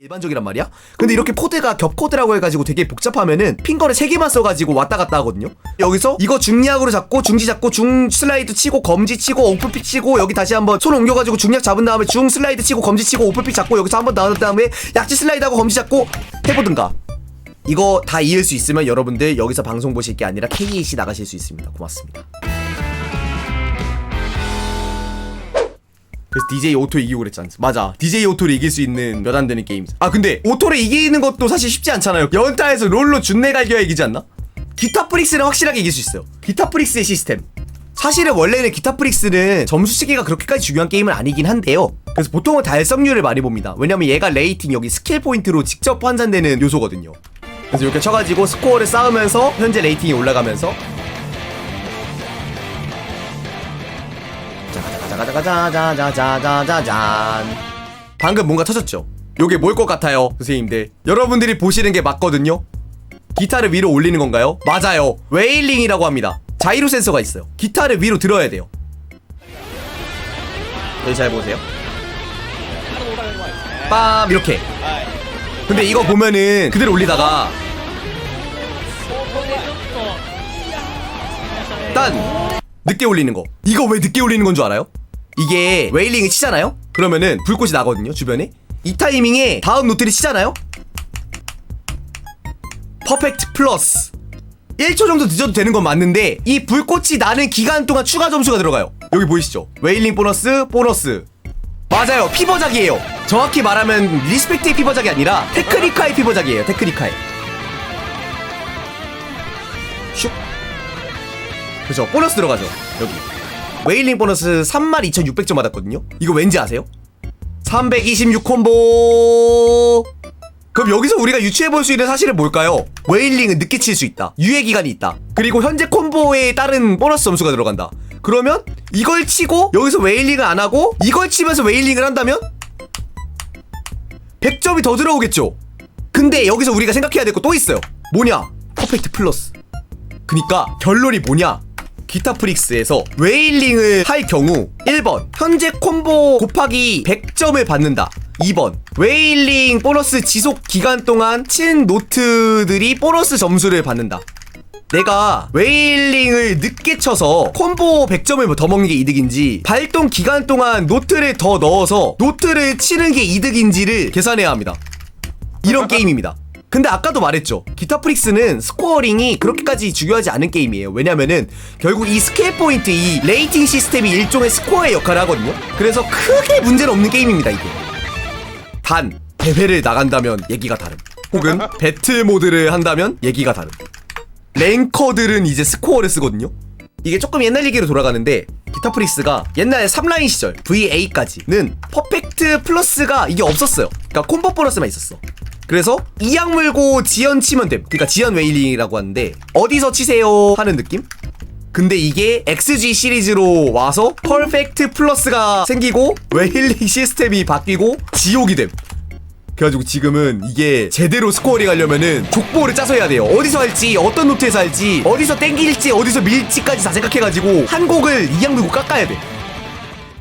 일반적이란 말이야? 근데 이렇게 코드가 겹코드라고 해가지고 되게 복잡하면은 핑거를 세 개만 써가지고 왔다 갔다 하거든요? 여기서 이거 중약으로 잡고 중지 잡고 중 슬라이드 치고 검지 치고 오프픽 치고 여기 다시 한번 손 옮겨가지고 중약 잡은 다음에 중 슬라이드 치고 검지 치고 오프픽 잡고 여기서 한번 나온 다음에 약지 슬라이드하고 검지 잡고 해보든가 이거 다 이을 수 있으면 여러분들 여기서 방송 보실 게 아니라 KAC 나가실 수 있습니다 고맙습니다 그래서 DJ 오토 이기고 그랬지 않습니까? 맞아. DJ 오토를 이길 수 있는 몇 안 되는 게임. 아 근데 오토를 이기는 것도 사실 쉽지 않잖아요. 연타에서 롤로 준내 갈겨야 이기지 않나? 기타 프릭스는 확실하게 이길 수 있어요. 기타 프릭스의 시스템. 사실은 원래는 기타 프릭스는 점수 시기가 그렇게까지 중요한 게임은 아니긴 한데요. 그래서 보통은 달성률을 많이 봅니다. 왜냐면 얘가 레이팅 여기 스킬 포인트로 직접 환산되는 요소거든요. 그래서 이렇게 쳐가지고 스코어를 쌓으면서 현재 레이팅이 올라가면서 짜자자자자자자자잔. 방금 뭔가 터졌죠? 요게 뭘 것 같아요 선생님들? 여러분들이 보시는 게 맞거든요? 기타를 위로 올리는 건가요? 맞아요. 웨일링이라고 합니다. 자이로 센서가 있어요. 기타를 위로 들어야 돼요. 여기 잘 보세요. 빰! 이렇게. 근데 이거 보면은 그대로 올리다가 딴! 늦게 올리는 거. 이거 왜 늦게 올리는 건 줄 알아요? 이게 웨일링을 치잖아요? 그러면은 불꽃이 나거든요 주변에. 이 타이밍에 다음 노트를 치잖아요? 퍼펙트 플러스. 1초 정도 늦어도 되는 건 맞는데 이 불꽃이 나는 기간 동안 추가 점수가 들어가요. 여기 보이시죠? 웨일링 보너스 보너스. 맞아요. 피버작이에요. 정확히 말하면 리스펙트의 피버작이 아니라 테크니카의 피버작이에요 테크니카의 슉. 그죠? 보너스 들어가죠 여기 웨일링 보너스 32,600점 받았거든요. 이거 왠지 아세요? 326 콤보! 그럼 여기서 우리가 유추해 볼 수 있는 사실은 뭘까요? 웨일링은 늦게 칠 수 있다. 유예 기간이 있다. 그리고 현재 콤보에 따른 보너스 점수가 들어간다. 그러면 이걸 치고 여기서 웨일링을 안 하고 이걸 치면서 웨일링을 한다면 100점이 더 들어오겠죠? 근데 여기서 우리가 생각해야 될 거 또 있어요. 뭐냐? 퍼펙트 플러스. 그니까 결론이 뭐냐? 기타 프릭스에서 웨일링을 할 경우 1번 현재 콤보 곱하기 100점을 받는다. 2번 웨일링 보너스 지속 기간 동안 친 노트들이 보너스 점수를 받는다. 내가 웨일링을 늦게 쳐서 콤보 100점을 더 먹는 게 이득인지 발동 기간 동안 노트를 더 넣어서 노트를 치는 게 이득인지를 계산해야 합니다. 이런 게임입니다. 근데 아까도 말했죠. 기타 프릭스는 스코어링이 그렇게까지 중요하지 않은 게임이에요. 왜냐면은 결국 이 스케일 포인트, 이 레이팅 시스템이 일종의 스코어의 역할을 하거든요. 그래서 크게 문제는 없는 게임입니다, 이게. 단, 대회를 나간다면 얘기가 다름. 혹은 배틀 모드를 한다면 얘기가 다름. 랭커들은 이제 스코어를 쓰거든요. 이게 조금 옛날 얘기로 돌아가는데 기타 프릭스가 옛날 3라인 시절 VA까지는 퍼펙트 플러스가 이게 없었어요. 그러니까 콤보 보너스만 있었어. 그래서 이악 물고 지연 치면 됨. 그러니까 지연 웨일링이라고 하는데 어디서 치세요 하는 느낌? 근데 이게 XG 시리즈로 와서 퍼펙트 플러스가 생기고 웨일링 시스템이 바뀌고 지옥이 됨. 그래가지고 지금은 이게 제대로 스코어링 하려면은 족보를 짜서 해야 돼요. 어디서 할지, 어떤 노트에서 할지, 어디서 땡길지, 어디서 밀지까지 다 생각해가지고 한 곡을 이양 물고 깎아야 돼.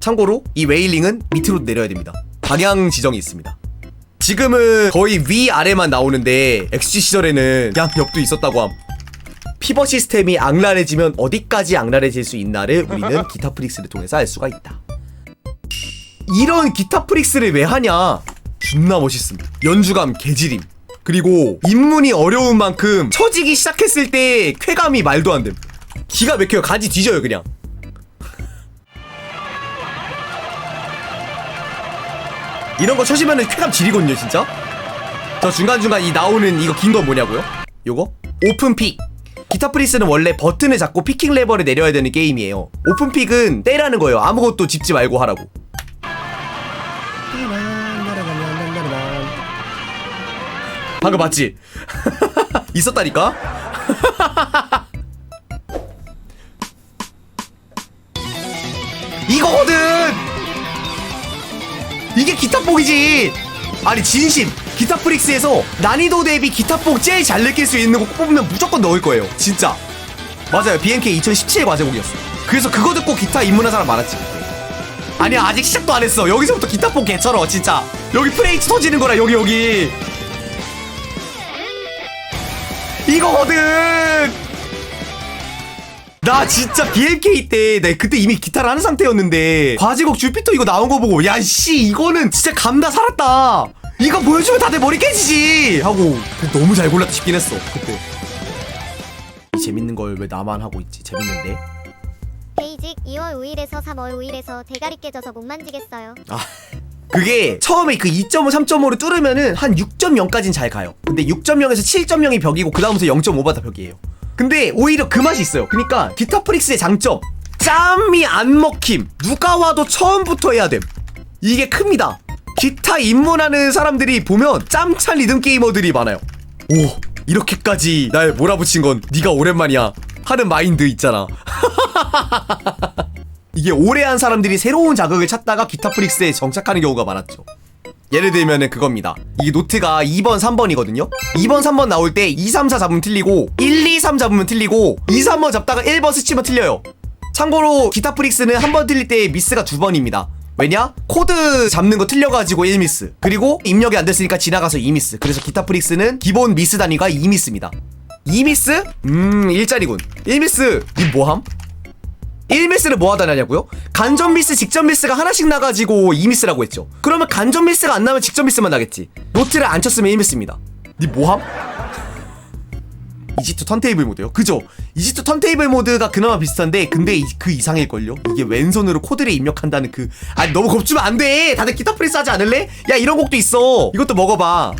참고로 이 웨일링은 밑으로 내려야 됩니다. 방향 지정이 있습니다. 지금은 거의 위 아래만 나오는데 XG 시절에는 그냥 옆도 있었다고 함. 피버 시스템이 악랄해지면 어디까지 악랄해질 수 있나를 우리는 기타 프릭스를 통해서 알 수가 있다. 이런 기타 프릭스를 왜 하냐? 존나 멋있음. 연주감 개지림. 그리고 입문이 어려운 만큼 쳐지기 시작했을 때 쾌감이 말도 안 됨. 기가 막혀요. 가지 뒤져요 그냥. 이런 거 쳐지면은 쾌감 지리거든요 진짜. 저 중간중간 이 나오는 이거 긴건 뭐냐고요? 요거? 오픈픽. 기타 프리스는 원래 버튼을 잡고 피킹 레버를 내려야 되는 게임이에요. 오픈픽은 떼라는 거예요. 아무것도 짚지 말고 하라고. 방금 봤지? 있었다니까? 이거거든! 이게 기타폭이지! 아니 진심. 기타 프릭스에서 난이도 대비 기타폭 제일 잘 느낄 수 있는 곡 뽑으면 무조건 넣을 거예요. 진짜. 맞아요. BNK 2017 과제곡이었어. 그래서 그거 듣고 기타 입문한 사람 많았지. 아니야 아직 시작도 안 했어. 여기서부터 기타포 개쩔어 진짜. 여기 프레이치 터지는 거라 여기 여기. 이거거든 나 진짜 BMK 때, 내 그때 이미 기타를 하는 상태였는데, 과지곡 주피터 이거 나온 거 보고, 야, 씨, 이거는 진짜 감다 살았다. 이거 보여주면 다들 머리 깨지지! 하고, 너무 잘 골랐다 싶긴 했어, 그때. 이 재밌는 걸 왜 나만 하고 있지? 재밌는데? 베이직 2월 5일에서 3월 5일에서 대가리 깨져서 못 만지겠어요. 아, 그게 처음에 그 2.5, 3.5를 뚫으면은 한 6.0까지는 잘 가요. 근데 6.0에서 7.0이 벽이고 그 다음부터 0.5가 벽이에요. 근데 오히려 그 맛이 있어요. 그러니까 기타 프릭스의 장점 짬이 안 먹힘. 누가 와도 처음부터 해야 됨. 이게 큽니다. 기타 입문하는 사람들이 보면 짬찬 리듬 게이머들이 많아요. 오 이렇게까지 날 몰아붙인 건 네가 오랜만이야 하는 마인드 있잖아. 이게 오래 한 사람들이 새로운 자극을 찾다가 기타 프릭스에 정착하는 경우가 많았죠. 예를 들면은 그겁니다. 이게 노트가 2번, 3번이거든요. 2번, 3번 나올 때 2, 3, 4 잡으면 틀리고 1, 2, 3 잡으면 틀리고 2, 3번 잡다가 1번 스치면 틀려요. 참고로 기타 프릭스는 한 번 틀릴 때 미스가 두 번입니다. 왜냐? 코드 잡는 거 틀려가지고 1미스. 그리고 입력이 안 됐으니까 지나가서 2미스. 그래서 기타 프릭스는 기본 미스 단위가 2미스입니다. 2미스? 음, 1짜리군. 1미스. 이 뭐함? 1미스를 뭐 하다 나냐고요? 간접 미스, 직접 미스가 하나씩 나가지고 2미스라고 했죠. 그러면 간접 미스가 안 나면 직접 미스만 나겠지. 노트를 안 쳤으면 1미스입니다. 니 뭐함? 이지트 턴테이블 모드요? 그죠? 이지트 턴테이블 모드가 그나마 비슷한데 근데 이- 그 이상일걸요? 이게 왼손으로 코드를 입력한다는 그 아니 너무 겁주면 안 돼! 다들 기타 프리스 하지 않을래? 야 이런 곡도 있어 이것도 먹어봐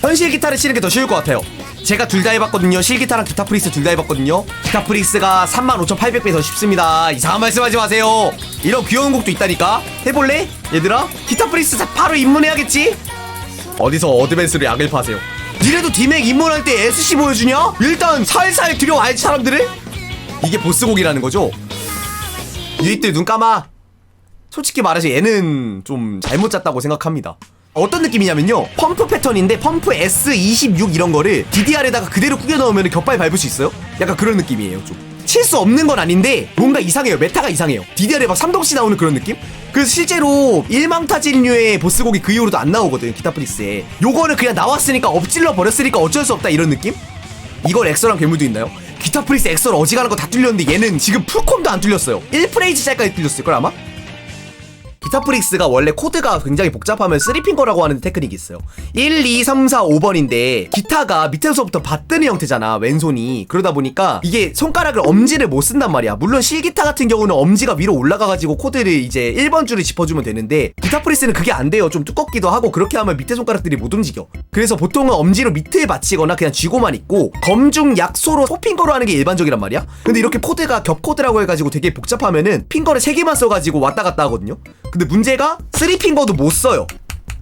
현실 기타를 치는 게 더 쉬울 것 같아요. 제가 둘 다 해봤거든요. 실기타랑 기타 프리스 둘 다 해봤거든요. 기타 프리스가 35,800배 더 쉽습니다. 이상한 말씀하지 마세요. 이런 귀여운 곡도 있다니까. 해볼래? 얘들아? 기타 프리스 자- 바로 입문해야겠지? 어디서 어드밴스로 약을 파세요? 니네도 디맥 입문할 때 SC 보여주냐? 일단 살살 들여와야지 사람들을? 이게 보스곡이라는 거죠? 유닛들 눈 감아. 솔직히 말해서 얘는 좀 잘못 짰다고 생각합니다. 어떤 느낌이냐면요. 펌프 패턴인데 펌프 S26 이런 거를 DDR에다가 그대로 꾸겨 넣으면 격발 밟을 수 있어요? 약간 그런 느낌이에요, 좀. 칠 수 없는 건 아닌데 뭔가 이상해요. 메타가 이상해요. DDR에 막 3동씩 나오는 그런 느낌? 그래서 실제로 일망타진류의 보스곡이 그 이후로도 안 나오거든, 기타 프리스에. 요거를 그냥 나왔으니까 엎질러 버렸으니까 어쩔 수 없다 이런 느낌? 이걸 엑서랑 괴물도 있나요? 기타 프리스 엑서를 어지간한 거 다 뚫렸는데 얘는 지금 풀콤도 안 뚫렸어요. 1프레이즈 짤까지 뚫렸을 걸 아마? 기타 프릭스가 원래 코드가 굉장히 복잡하면 3핑거라고 하는 테크닉이 있어요. 1, 2, 3, 4, 5번인데 기타가 밑에서부터 받드는 형태잖아 왼손이. 그러다 보니까 이게 손가락을 엄지를 못 쓴단 말이야. 물론 실기타 같은 경우는 엄지가 위로 올라가가지고 코드를 이제 1번 줄을 짚어주면 되는데 기타 프리스는 그게 안 돼요. 좀 두껍기도 하고 그렇게 하면 밑에 손가락들이 못 움직여. 그래서 보통은 엄지로 밑에 받치거나 그냥 쥐고만 있고 검중 약소로 포핑거로 하는 게 일반적이란 말이야. 근데 이렇게 코드가 겹코드라고 해가지고 되게 복잡하면은 핑거를 3개만 써가지고 왔다 갔다 하거든요 근데 문제가 3핑거도 못 써요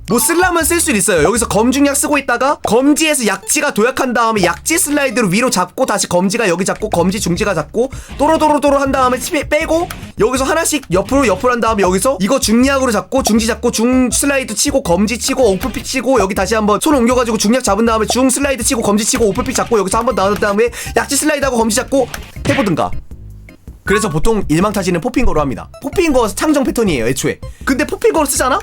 뭐 쓸라면 쓸 수 있어요. 여기서 검중약 쓰고 있다가 검지에서 약지가 도약한 다음에 약지 슬라이드로 위로 잡고 다시 검지가 여기 잡고 검지 중지가 잡고 또로또로또로 한 다음에 빼고 여기서 하나씩 옆으로 옆으로 한 다음에 여기서 이거 중약으로 잡고 중지 잡고 중 슬라이드 치고 검지 치고 오플픽 치고 여기 다시 한번 손 옮겨가지고 중약 잡은 다음에 중 슬라이드 치고 검지 치고 오플픽 잡고 여기서 한번 나온 다음에 약지 슬라이드하고 검지 잡고 해보든가. 그래서 보통 일망타지는 포핑거로 합니다. 포핑거 창정 패턴이에요, 애초에. 근데 포핑거로 쓰잖아?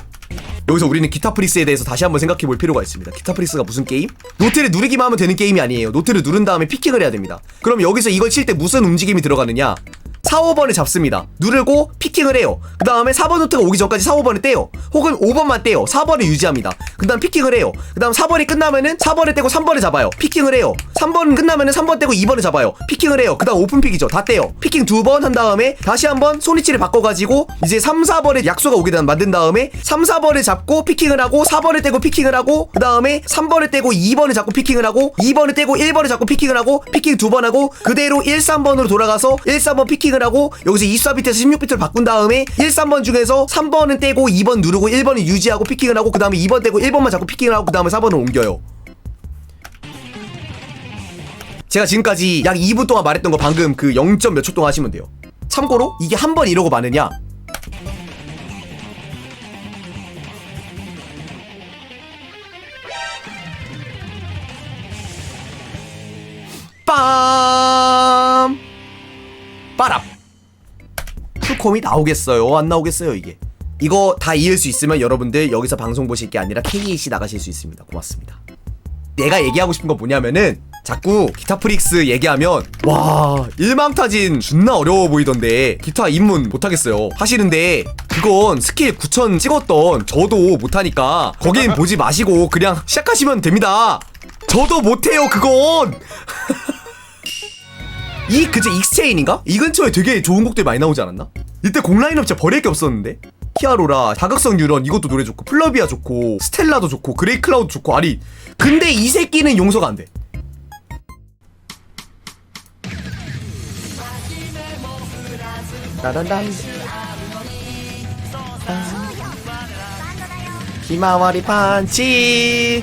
여기서 우리는 기타 프리스에 대해서 다시 한번 생각해 볼 필요가 있습니다. 기타 프리스가 무슨 게임? 노트를 누르기만 하면 되는 게임이 아니에요. 노트를 누른 다음에 피킹을 해야 됩니다. 그럼 여기서 이걸 칠 때 무슨 움직임이 들어가느냐? 4, 5번을 잡습니다. 누르고 피킹을 해요. 그 다음에 4번 노트가 오기 전까지 4, 5번을 떼요. 혹은 5번만 떼요. 4번을 유지합니다. 그 다음 피킹을 해요. 그 다음 4번이 끝나면은 4번을 떼고 3번을 잡아요. 피킹을 해요. 3번 끝나면은 3번 떼고 2번을 잡아요. 피킹을 해요. 그 다음 오픈픽이죠. 다 떼요. 피킹 두 번 한 다음에 다시 한번 손위치를 바꿔가지고 이제 3, 4번에 약소가 오게 되 만든 다음에 3, 4번을 잡고 피킹을 하고 4번을 떼고 피킹을 하고 그 다음에 3번을 떼고 2번을 잡고 피킹을 하고 2번을 떼고 1번을 잡고 피킹을 하고 피킹 두 번 하고 그대로 1, 3번으로 돌아가서 1, 3번 피킹 을 하고 여기서 24비트에서 16비트를 바꾼 다음에 1, 3번 중에서 3번은 떼고 2번 누르고 1번을 유지하고 피킹을 하고 그 다음에 2번 떼고 1번만 잡고 피킹을 하고 그 다음에 4번을 옮겨요. 제가 지금까지 약 2분 동안 말했던 거 방금 그 0. 몇 초 동안 하시면 돼요. 참고로 이게 한 번 이러고 마느냐? 빰! 콤이 나오겠어요? 안 나오겠어요 이게? 이거 다 이을 수 있으면 여러분들 여기서 방송 보실 게 아니라 KAC 나가실 수 있습니다. 고맙습니다. 내가 얘기하고 싶은 건 뭐냐면은 자꾸 기타 프릭스 얘기하면 와 일망타진 존나 어려워 보이던데 기타 입문 못하겠어요 하시는데 그건 스킬 9000 찍었던 저도 못하니까 거긴 보지 마시고 그냥 시작하시면 됩니다 저도 못해요 그건 이 그저 익스체인인가? 이 근처에 되게 좋은 곡들 많이 나오지 않았나? 이때 곡 라인업 진짜 버릴 게 없었는데? 히아로라 자극성 유런 이것도 노래 좋고 플러비아 좋고 스텔라도 좋고 그레이 클라우드 좋고 아니 근데 이 새끼는 용서가 안돼. 따단단 히마와리 판치.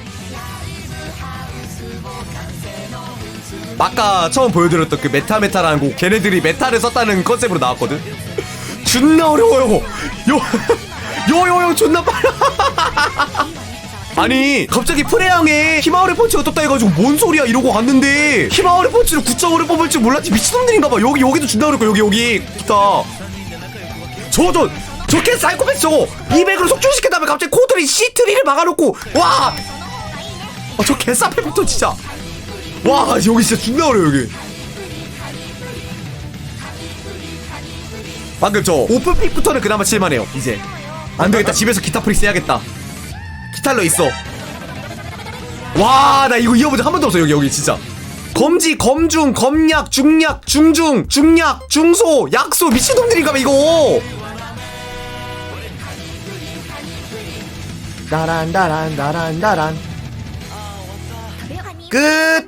아까 처음 보여드렸던 그 메타메타라는 곡 걔네들이 메타를 썼다는 컨셉으로 나왔거든 존나 어려워요. 요 요 요 요 존나 빨라. 아니 갑자기 프레양에 히마와리 펀치가 떴다 해가지고 뭔 소리야 이러고 갔는데 히마와리 펀치를 9점으로 뽑을 줄 몰랐지. 미친놈들인가봐. 여기 여기도 존나 어렵고 여기 여기. 기타 저저 저캔 사이코패스 저거 200으로 속출시킨 다음에 갑자기 코드리 C3를 막아놓고 와! 아, 저 개싸패부터 진짜. 와 여기 진짜 존나 어려워 여기 방금 저 오픈픽부터는 그나마 칠만해요 이제. 안되겠다. 집에서 기타 프리스 해야겠다. 기타러 있어. 와 나 이거 이어본 적 한 번도 없어 여기 여기 진짜. 검지 검중 검약 중약 중중 중약 중소 약소 미친놈들인가 봐 이거. 나란 나란 나란 나란. 끝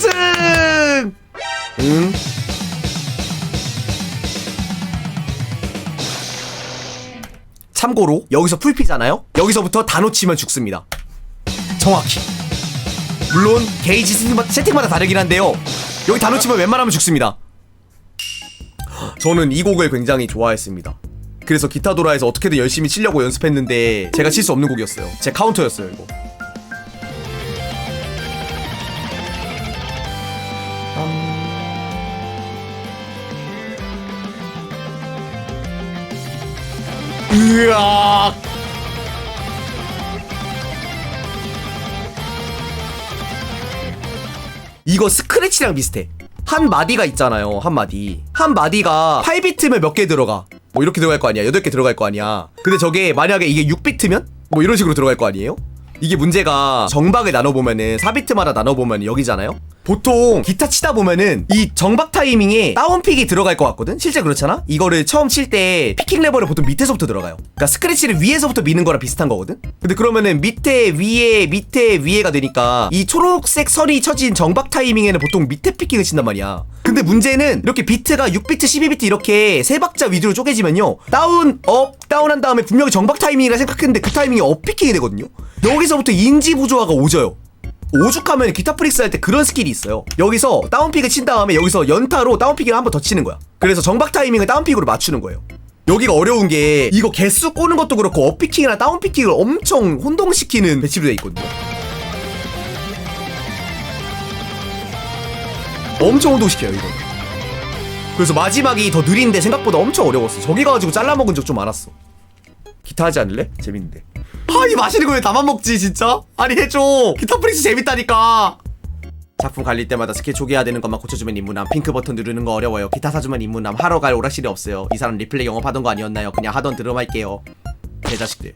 우승! 응? 참고로 여기서 풀피잖아요? 여기서부터 다 놓치면 죽습니다. 정확히. 물론 게이지 세팅마다, 다르긴 한데요. 여기 다 놓치면 웬만하면 죽습니다. 저는 이 곡을 굉장히 좋아했습니다. 그래서 기타도라에서 어떻게든 열심히 치려고 연습했는데 제가 칠 수 없는 곡이었어요. 제 카운터였어요 이거 으악 이거 스크래치랑 비슷해. 한 마디가 있잖아요. 한 마디. 한 마디가 8비트면 몇 개 들어가. 뭐 이렇게 들어갈 거 아니야. 8개 들어갈 거 아니야. 근데 저게 만약에 이게 6비트면 뭐 이런 식으로 들어갈 거 아니에요? 이게 문제가 정박을 나눠보면은 4비트마다 나눠보면 여기잖아요? 보통 기타 치다 보면은 이 정박 타이밍에 다운픽이 들어갈 것 같거든? 실제 그렇잖아? 이거를 처음 칠 때 피킹 레버를 보통 밑에서부터 들어가요. 그러니까 스크래치를 위에서부터 미는 거랑 비슷한 거거든? 근데 그러면은 밑에 위에 밑에 위에가 되니까 이 초록색 선이 쳐진 정박 타이밍에는 보통 밑에 피킹을 친단 말이야. 근데 문제는 이렇게 비트가 6비트, 12비트 이렇게 세 박자 위주로 쪼개지면요. 다운, 업, 다운 한 다음에 분명히 정박 타이밍이라 생각했는데 그 타이밍이 업 피킹이 되거든요. 여기 서부터 인지 부조화가 오져요. 오죽하면 기타 프릭스 할 때 그런 스킬이 있어요. 여기서 다운픽을 친 다음에 여기서 연타로 다운픽을 한 번 더 치는 거야. 그래서 정박 타이밍을 다운픽으로 맞추는 거예요. 여기가 어려운 게 이거 개수 꼬는 것도 그렇고 업피킹이나 다운피킹을 엄청 혼동시키는 배치로 돼 있거든요. 엄청 혼동시켜요 이거. 그래서 마지막이 더 느린데 생각보다 엄청 어려웠어. 저기 가가지고 잘라먹은 적 좀 많았어. 기타 하지 않을래? 재밌는데. 아이 마시는 거왜 나만 먹지 진짜? 아니 해줘. 기타 프리스 재밌다니까. 작품 갈릴 때마다 스킬 초기화 되는 것만 고쳐주면 입문함. 핑크 버튼 누르는 거 어려워요. 기타 사주면 입문함. 하러 갈 오락실이 없어요. 이 사람 리플레이 영업하던 거 아니었나요? 그냥 하던 드럼 할게요. 개자식들